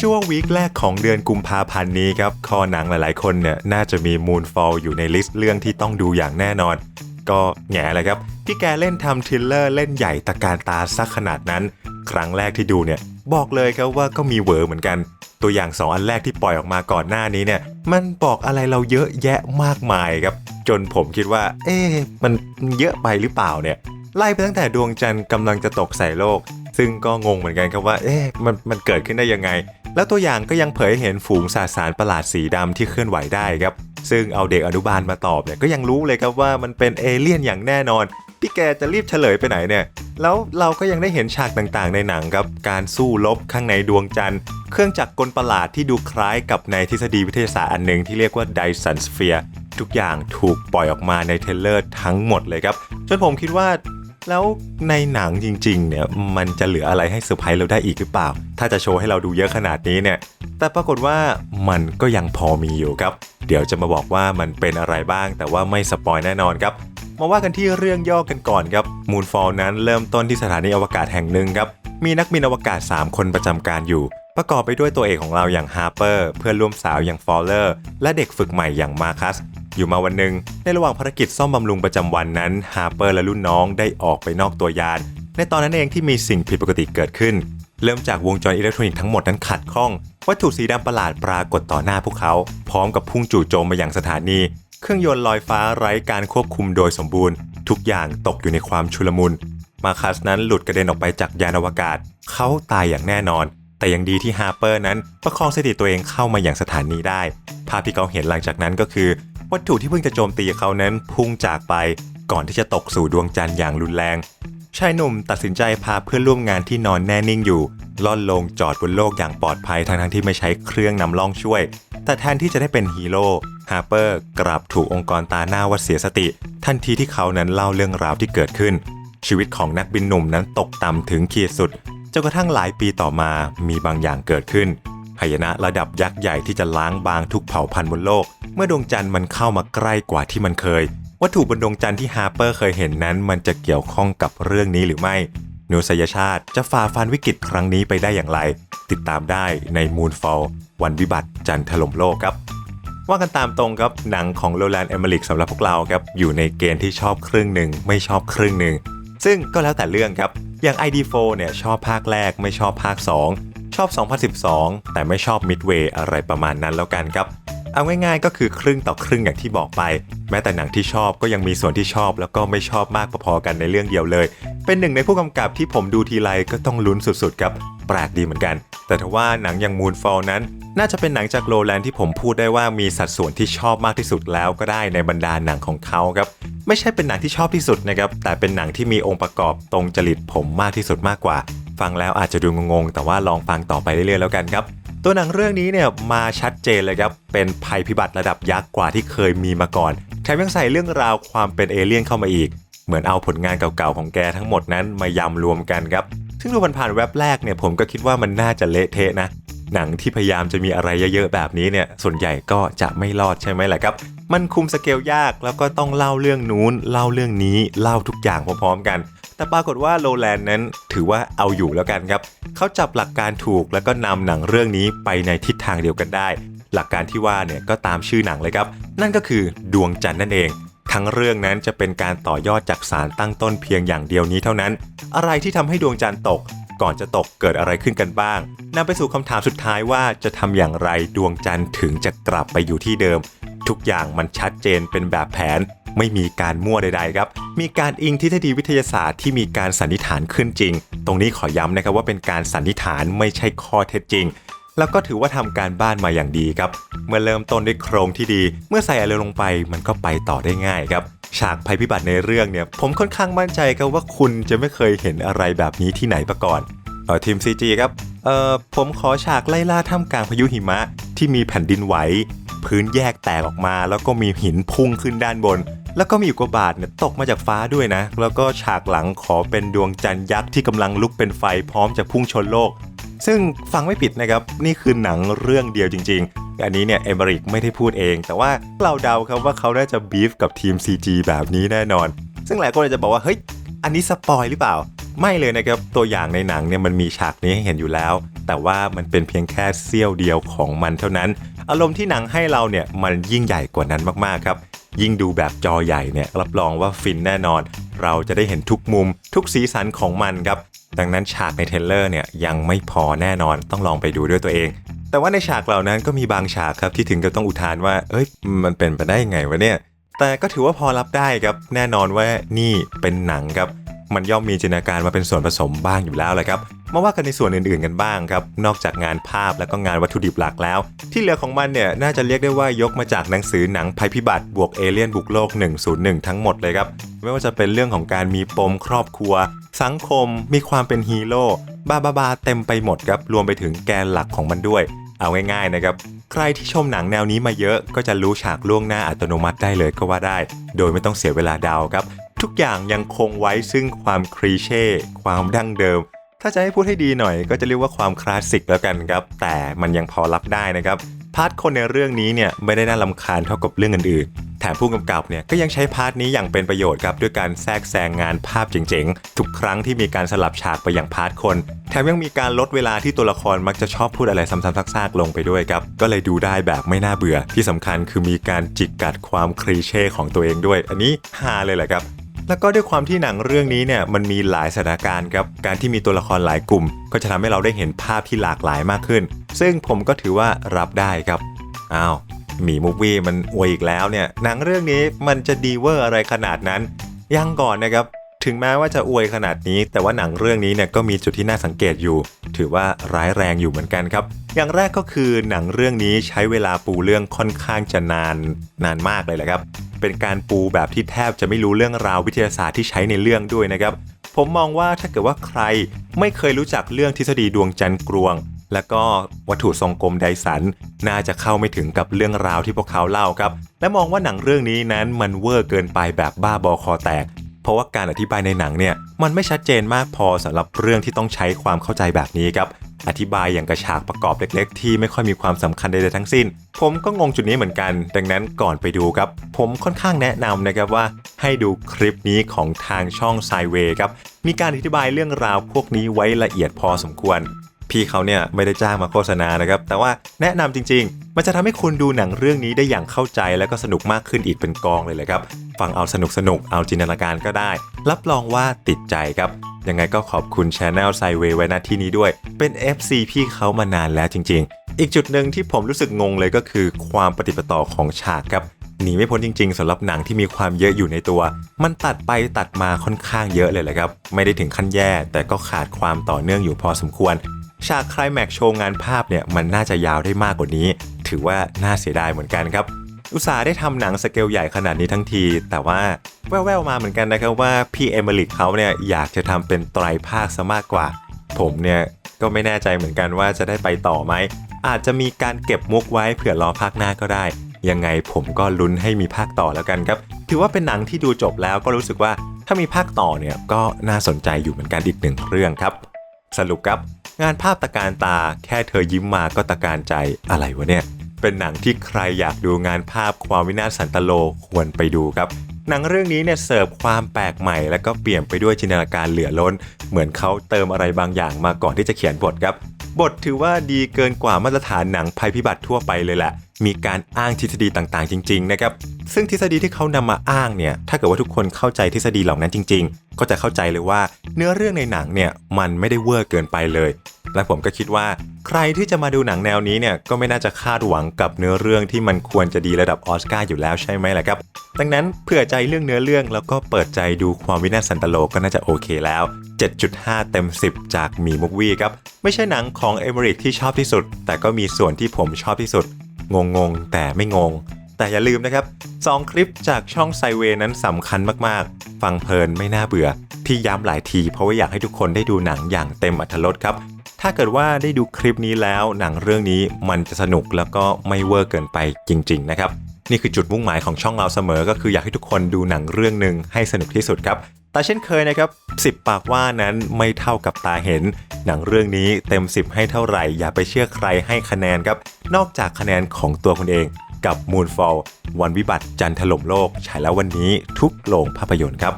ช่วงวีคแรกของเดือนกุมภาพันธ์นี้ครับ คอหนังหลายๆ คนเนี่ยน่าจะมี Moonfall อยู่ในลิสต์เรื่องที่ต้องดูอย่างแน่นอน ก็แง่เลยครับ พี่แกเล่นทำทริลเลอร์เล่นใหญ่ตะการตาซักขนาดนั้น ครั้งแรกที่ดูเนี่ย บอกเลยครับว่าก็มีเวอร์เหมือนกัน ตัวอย่างสองอันแรกที่ปล่อยออกมาก่อนหน้านี้เนี่ย มันบอกอะไรเราเยอะแยะมากมายครับ จนผมคิดว่า เอ๊ะมันเยอะไปหรือเปล่าเนี่ย ไล่ไปตั้งแต่ดวงจันทร์กำลังจะตกใส่โลก ซึ่งก็งงเหมือนกันครับว่า เอ๊ะมันมันเกิดขึ้นได้ยังไง แล้วตัวอย่างก็ยังเผยให้เห็นฝูงสาสารประหลาดสีดำที่เคลื่อนไหวได้ครับ ซึ่งเอาเด็กอนุบาลมาตอบเนี่ยก็ยังรู้เลยครับว่ามันเป็นเอเลี่ยนอย่างแน่นอนพี่แกจะรีบเฉลยไปไหนเนี่ย แล้วเราก็ยังได้เห็นฉากต่างๆ ในหนังครับ การสู้รบข้างในดวงจันทร์ เครื่องจักรกลประหลาดที่ดูคล้ายกับในทฤษฎีวิทยาศาสตร์อันหนึ่งที่เรียกว่าไดสันสเฟียร์ทุกอย่างถูกปล่อยออกมาในเทเลอร์ทั้งหมดเลยครับ จนผมคิดว่า แล้วในหนังจริงๆ เนี่ยมันจะเหลืออะไรให้เซอร์ไพรส์เราได้อีกหรือเปล่า ถ้าจะโชว์ให้เราดูเยอะขนาดนี้เนี่ย แต่ปรากฏว่ามันก็ยังพอมีอยู่ครับ เดี๋ยวจะมาบอกว่ามันเป็นอะไรบ้าง แต่ว่าไม่สปอยแน่นอนครับ มาว่ากันที่เรื่องย่อกันก่อนครับ Moonfall นั้นเริ่มต้นที่สถานีอวกาศแห่งหนึ่งครับ มีนักบินอวกาศ 3 คนประจำการอยู่ ประกอบไปด้วยตัวเอกของเราอย่างฮาร์เปอร์เพื่อนร่วมสาวอย่างฟอลเลอร์และเด็กฝึกใหม่อย่างมาคัส อยู่มาวันหนึ่งในระหว่างภารกิจซ่อมบำรุงประจำวันนั้นฮาร์เปอร์และรุ่นน้องได้ออกไปนอกตัวยาน ในตอนนั้นเองที่มีสิ่งผิดปกติเกิดขึ้น เริ่มจากวงจรอิเล็กทรอนิกส์ทั้งหมดนั้นขัดข้องวัตถุสีดำประหลาดปรากฏต่อหน้าพวกเขา พร้อมกับพุ่งจู่โจมมาอย่างสถานี เครื่องยนต์ลอยฟ้าไร้การควบคุมโดยสมบูรณ์ ทุกอย่างตกอยู่ในความชุลมุน มาคัสนั้นหลุดกระเด็นออกไปจากยานอวกาศ เขาตายอย่างแน่นอน แต่ยังดีที่ฮาร์เปอร์นั้นประคองสติตัวเองเข้ามาอย่างสถานีได้ ภาพที่เขาเห็นหลังจากนั้นก็คือ วัตถุที่เพิ่งจะโจมตีเขานั้นพุ่งจากไปก่อนที่จะตกสู่ดวงจันทร์อย่างรุนแรง ชายหนุ่มตัดสินใจพาเพื่อนร่วมงานที่นอนแน่นิ่งอยู่ ล่อนลงจอดบนโลกอย่างปลอดภัยทั้งที่ไม่ใช้เครื่องนำล่องช่วย แต่แทนที่จะได้เป็นฮีโร่ฮาร์เปอร์กลับถูกองค์กรตาหน้าว่าเสียสติ ทันทีที่เขานั้นเล่าเรื่องราวที่เกิดขึ้น ชีวิตของนักบินหนุ่มนั้นตกต่ำถึงขีดสุดจนกระทั่งหลายปีต่อมามีบางอย่างเกิดขึ้น หายนะระดับยักษ์ใหญ่ที่จะล้างบางทุกเผ่าพันธุ์บนโลก เมื่อดวงจันทร์มันเข้ามาใกล้กว่าที่มันเคย วัตถุบนดวงจันทร์ที่ฮาร์เปอร์เคยเห็นนั้น มันจะเกี่ยวข้องกับเรื่องนี้หรือไม่มนุษยชาติจะฝ่าฟันวิกฤตครั้งนี้ไปได้อย่างไร ติดตามได้ใน Moonfall วันวิบัติจันทร์ถล่มโลกครับว่ากันตามตรงครับหนังของโรแลนด์เอมริกสำหรับพวกเราครับอยู่ในเกณฑ์ที่ชอบครึ่งหนึ่งไม่ชอบครึ่งหนึ่งซึ่งก็แล้วแต่เรื่องครับอย่าง ID4 เนี่ยชอบภาคแรกไม่ชอบภาค 2 ชอบ 2012 แต่ไม่ชอบ Midway อะไรประมาณนั้นแล้วกันครับ เอาง่ายๆก็คือครึ่งต่อครึ่งอย่างที่บอกไป แม้แต่หนังที่ชอบก็ยังมีส่วนที่ชอบ แล้วก็ไม่ชอบมากพอๆกันในเรื่องเดียวเลย เป็นหนึ่งในผู้กำกับที่ผมดูทีไรก็ต้องลุ้นสุดๆครับแปลกดีเหมือนกัน แต่ทว่าหนังอย่าง Moonfall นั้น น่าจะเป็นหนังจากโรแลนด์ที่ผมพูดได้ว่ามีสัดส่วนที่ชอบมากที่สุดแล้วก็ได้ในบรรดาหนังของเขาครับไม่ใช่เป็นหนังที่ชอบที่สุดนะครับแต่เป็นหนังที่มีองค์ประกอบตรงจริตผมมากที่สุดมากกว่า ฟังแล้วอาจจะดูงงๆ แต่ว่าลองฟังต่อไปเรื่อยๆแล้วกันครับ ตัวหนังเรื่องนี้เนี่ยมาชัดเจนเลยครับ เป็นภัยพิบัติระดับยักษ์กว่าที่เคยมีมาก่อนแถมยังใส่เรื่องราวความเป็นเอเลี่ยนเข้ามาอีก เหมือนเอาผลงานเก่าๆของแกทั้งหมดนั้นมายำรวมกันครับซึ่งดูผ่านๆแว็บแรกเนี่ยผมก็คิดว่ามันน่าจะเละเทะนะ หนังที่พยายามจะมีอะไรเยอะๆแบบนี้เนี่ยส่วนใหญ่ก็จะไม่รอดใช่ไหมล่ะครับ มันคุมสเกลยากแล้วก็ต้องเล่าเรื่องนู้น เล่าเรื่องนี้เล่าทุกอย่างพร้อมๆกัน แต่ปรากฏว่าโรแลนด์นั้นถือว่าเอาอยู่แล้วกันครับเขาจับหลักการถูกแล้วก็นำหนังเรื่องนี้ไปในทิศทางเดียวกันได้ หลักการที่ว่าเนี่ยก็ตามชื่อหนังเลยครับ นั่นก็คือดวงจันทร์นั่นเองทั้งเรื่องนั้นจะเป็นการต่อยอดจากสารตั้งต้นเพียงอย่างเดียวนี้เท่านั้น อะไรที่ทำให้ดวงจันทร์ตก ก่อนจะตกเกิดอะไรขึ้นกันบ้างนำไปสู่คำถามสุดท้ายว่าจะทำอย่างไรดวงจันทร์ถึงจะกลับไปอยู่ที่เดิม ทุกอย่างมันชัดเจนเป็นแบบแผน ไม่มีการมั่วใดๆครับ มีการอิงทฤษฎีวิทยาศาสตร์ที่มีการสันนิษฐานขึ้นจริง ตรงนี้ขอย้ำนะครับว่าเป็นการสันนิษฐานไม่ใช่ข้อเท็จจริงแล้วก็ถือว่าทำการบ้านมาอย่างดีครับ เมื่อเริ่มต้นด้วยโครงที่ดี เมื่อใส่อะไรลงไปมันก็ไปต่อได้ง่ายครับ ฉากภัยพิบัติในเรื่องเนี่ย ผมค่อนข้างมั่นใจครับว่าคุณจะไม่เคยเห็นอะไรแบบนี้ที่ไหนมาก่อนเออทีม CG ครับเออผมขอฉากไล่ล่าท่ามกลางพายุหิมะ ที่มีแผ่นดินไหวพื้นแยกแตกออกมา แล้วก็มีหินพุ่งขึ้นด้านบน แล้วก็มีอุกกาบาตเนี่ยตกมาจากฟ้าด้วยนะ แล้วก็ฉากหลังขอเป็นดวงจันทร์ยักษ์ที่กำลังลุกเป็นไฟพร้อมจะพุ่งชนโลก ซึ่งฟังไม่ผิดนะครับ นี่คือหนังเรื่องเดียวจริง ๆ อันนี้เนี่ยเอเมริกไม่ได้พูดเอง แต่ว่าเราเดาครับว่าเขาน่าจะบีฟกับทีม CG แบบนี้แน่นอน ซึ่งหลายคนอาจจะบอกว่าเฮ้ยอันนี้สปอยหรือเปล่า ไม่เลยนะครับ ตัวอย่างในหนังเนี่ยมันมีฉากนี้ให้เห็นอยู่แล้ว แต่ว่ามันเป็นเพียงแค่เสี้ยวเดียวของมันเท่านั้น อารมณ์ที่หนังให้เราเนี่ยมันยิ่งใหญ่กว่านั้นมากๆครับยิ่งดูแบบจอใหญ่เนี่ยรับรองว่าฟินแน่นอน เราจะได้เห็นทุกมุมทุกสีสันของมันครับ ดังนั้นฉากในเทเลอร์เนี่ยยังไม่พอแน่นอนต้องลองไปดูด้วยตัวเอง แต่ว่าในฉากเหล่านั้นก็มีบางฉากครับที่ถึงกับต้องอุทานว่า เอ้ย มันเป็นไปได้ยังไงวะเนี่ย แต่ก็ถือว่าพอรับได้ครับ แน่นอนว่านี่เป็นหนังครับ มันย่อมมีจินตนาการมาเป็นส่วนผสมบ้างอยู่แล้วแหละครับ มาว่ากันในส่วนอื่นๆกันบ้างครับ นอกจากงานภาพและก็งานวัตถุดิบหลักแล้ว ที่เหลือของมันเนี่ยน่าจะเรียกได้ว่ายกมาจากหนังสือหนังภัยพิบัติบวกเอเลี่ยนบุกโลก 101 ทั้งหมดเลยครับ ไม่ว่าจะเป็นเรื่องของการมีปมครอบครัว สังคม มีความเป็นฮีโร่บาบาบาเต็มไปหมดครับ รวมไปถึงแกนหลักของมันด้วย เอาง่ายๆนะครับ ใครที่ชมหนังแนวนี้มาเยอะก็จะรู้ฉากล่วงหน้าอัตโนมัติได้เลยก็ว่าได้ โดยไม่ต้องเสียเวลาเดาครับ ทุกอย่างยังคงไว้ซึ่งความคลีเช่ความดั้งเดิม ถ้าจะให้พูดให้ดีหน่อย ก็จะเรียกว่าความคลาสสิกแล้วกันครับ แต่มันยังพอรับได้นะครับ พาร์ทคนในเรื่องนี้เนี่ยไม่ได้น่าลำคาญเท่ากับเรื่องอื่นๆ แถมผู้กำกับเนี่ยก็ยังใช้พาร์ทนี้อย่างเป็นประโยชน์ครับด้วยการแทรกแซงงานภาพเจ๋งๆ ทุกครั้งที่มีการสลับฉากไปอย่างพาร์ทคน แถมยังมีการลดเวลาที่ตัวละครมักจะชอบพูดอะไรซ้ำๆซากๆลงไปด้วยครับ ก็เลยดูได้แบบไม่น่าเบื่อ ที่สำคัญคือมีการจิกกัดความคลีเช่ของตัวเองด้วย อันนี้ฮาเลยแหละครับ แล้วก็ด้วยความที่หนังเรื่องนี้เนี่ยมันมีหลายสถานการณ์ครับการที่มีตัวละครหลายกลุ่ม ก็จะทำให้เราได้เห็นภาพที่หลากหลายมากขึ้น ซึ่งผมก็ถือว่ารับได้ครับอ้าวหมีมูฟวี่มันอวยอีกแล้วเนี่ยหนังเรื่องนี้มันจะดีเวอร์อะไรขนาดนั้นยังก่อนนะครับถึงแม้ว่าจะอวยขนาดนี้ แต่ว่าหนังเรื่องนี้เนี่ยก็มีจุดที่น่าสังเกตอยู่ ถือว่าร้ายแรงอยู่เหมือนกันครับ อย่างแรกก็คือหนังเรื่องนี้ใช้เวลาปูเรื่องค่อนข้างจะนานนานมากเลยแหละครับ เป็นการปูแบบที่แทบจะไม่รู้เรื่องราววิทยาศาสตร์ที่ใช้ในเรื่องด้วยนะครับ ผมมองว่าถ้าเกิดว่าใครไม่เคยรู้จักเรื่องทฤษฎีดวงจันทร์กรวง และก็วัตถุทรงกลมไดสัน น่าจะเข้าไม่ถึงกับเรื่องราวที่พวกเขาเล่าครับ และมองว่าหนังเรื่องนี้นั้นมันเวอร์เกินไปแบบบ้าบอคอแตก เพราะว่าการอธิบายในหนังเนี่ย มันไม่ชัดเจนมากพอสำหรับเรื่องที่ต้องใช้ความเข้าใจแบบนี้ครับ อธิบายอย่างกระฉากประกอบเล็กๆ ที่ไม่ค่อยมีความสำคัญใดๆทั้งสิ้น ผมก็งงจุดนี้เหมือนกัน ดังนั้นก่อนไปดูครับ ผมค่อนข้างแนะนำนะครับว่า ให้ดูคลิปนี้ของทางช่องไซเวครับมีการอธิบายเรื่องราวพวกนี้ไว้ละเอียดพอสมควร พี่เขาเนี่ยไม่ได้จ้างมาโฆษณานะครับ แต่ว่าแนะนำจริง ๆ มันจะทำให้คุณดูหนังเรื่องนี้ได้อย่างเข้าใจและก็สนุกมากขึ้นอีกเป็นกองเลยเลยครับ ฟังเอาสนุกสนุกๆเอาจินตนาการก็ได้ รับรองว่าติดใจครับ ยังไงก็ขอบคุณ Channel s i d e w a y ไว้ณที่นี้ด้วย เป็น FC พี่เขามานานแล้วจริง ๆ อีกจุดหนึ่งที่ผมรู้สึกงงเลยก็คือความปฏิปต่อของฉากครับหนีไม่พ้นจริงๆสำหรับหนังที่มีความเยอะอยู่ในตัว มันตัดไปตัดมาค่อนข้างเยอะเลยแหละครับ ไม่ได้ถึงขั้นแย่ แต่ก็ขาดความต่อเนื่องอยู่พอสมควร ฉากคลายแม็กโชว์งานภาพเนี่ยมันน่าจะยาวได้มากกว่านี้ ถือว่าน่าเสียดายเหมือนกันครับ อุตส่าห์ได้ทำหนังสเกลใหญ่ขนาดนี้ทั้งที แต่ว่าแว่วๆมาเหมือนกันนะครับว่าพี่เอมิลิกเขาเนี่ยอยากจะทำเป็นไตรภาคซะมากกว่า ผมเนี่ยก็ไม่แน่ใจเหมือนกันว่าจะได้ไปต่อไหม อาจจะมีการเก็บมุกไว้เผื่อรอภาคหน้าก็ได้ ยังไงผมก็ลุ้นให้มีภาคต่อแล้วกันครับ ถือว่าเป็นหนังที่ดูจบแล้วก็รู้สึกว่าถ้ามีภาคต่อเนี่ยก็น่าสนใจอยู่เหมือนกันอีกหนึ่งเรื่องครับ สรุปครับ งานภาพตะการตาแค่เธอยิ้มมาก็ตะการใจอะไรวะเนี่ย เป็นหนังที่ใครอยากดูงานภาพความวินาศสันตโลควรไปดูครับ หนังเรื่องนี้เนี่ยเสิร์ฟความแปลกใหม่และก็เปลี่ยนไปด้วยจินตนาการเหลือล้น เหมือนเขาเติมอะไรบางอย่างมาก่อนที่จะเขียนบทครับ บทถือว่าดีเกินกว่ามาตรฐานหนังภัยพิบัติทั่วไปเลยแหละ มีการอ้างทฤษฎีต่างๆ จริงๆนะครับซึ่งทฤษฎีที่เขานำมาอ้างเนี่ยถ้าเกิดว่าทุกคนเข้าใจทฤษฎีเหล่านั้นจริง ๆ ก็จะเข้าใจเลยว่าเนื้อเรื่องในหนังเนี่ยมันไม่ได้เวอร์เกินไปเลย และผมก็คิดว่า ใครที่จะมาดูหนังแนวนี้เนี่ยก็ไม่น่าจะคาดหวังกับเนื้อเรื่องที่มันควรจะดีระดับออสการ์อยู่แล้วใช่ไหมล่ะครับดังนั้นเผื่อใจเรื่องเนื้อเรื่องแล้วก็เปิดใจดูความวินาศสันตโลก็น่าจะโอเคแล้ว 7.5 เต็ม 10 จากมีมุกวีครับไม่ใช่หนังของเอเมริกที่ชอบที่สุด แต่ก็มีส่วนที่ผมชอบที่สุด งงงแต่ไม่งง แต่อย่าลืมนะครับ 2 คลิปจากช่องไซเวนั้นสำคัญมากๆ ฟังเพลินไม่น่าเบื่อ พี่ย้ำหลายทีเพราะว่าอยากให้ทุกคนได้ดูหนังอย่างเต็มอรรถรสครับ ถ้าเกิดว่าได้ดูคลิปนี้แล้วหนังเรื่องนี้มันจะสนุกแล้วก็ไม่เวอร์เกินไปจริง ๆ นะครับนี่คือจุดมุ่งหมายของช่องเราเสมอ ก็คืออยากให้ทุกคนดูหนังเรื่องหนึ่งให้สนุกที่สุดครับ แต่เช่นเคยนะครับ 10 ปากว่านั้นไม่เท่ากับตาเห็น หนังเรื่องนี้เต็ม 10 ให้เท่าไหร่ อย่าไปเชื่อใครให้คะแนนครับ นอกจากคะแนนของตัวคุณเองกับ Moonfall วันวิบัติจันทร์ถล่มโลก ฉายแล้ววันนี้ทุกโรงภาพยนตร์ครับ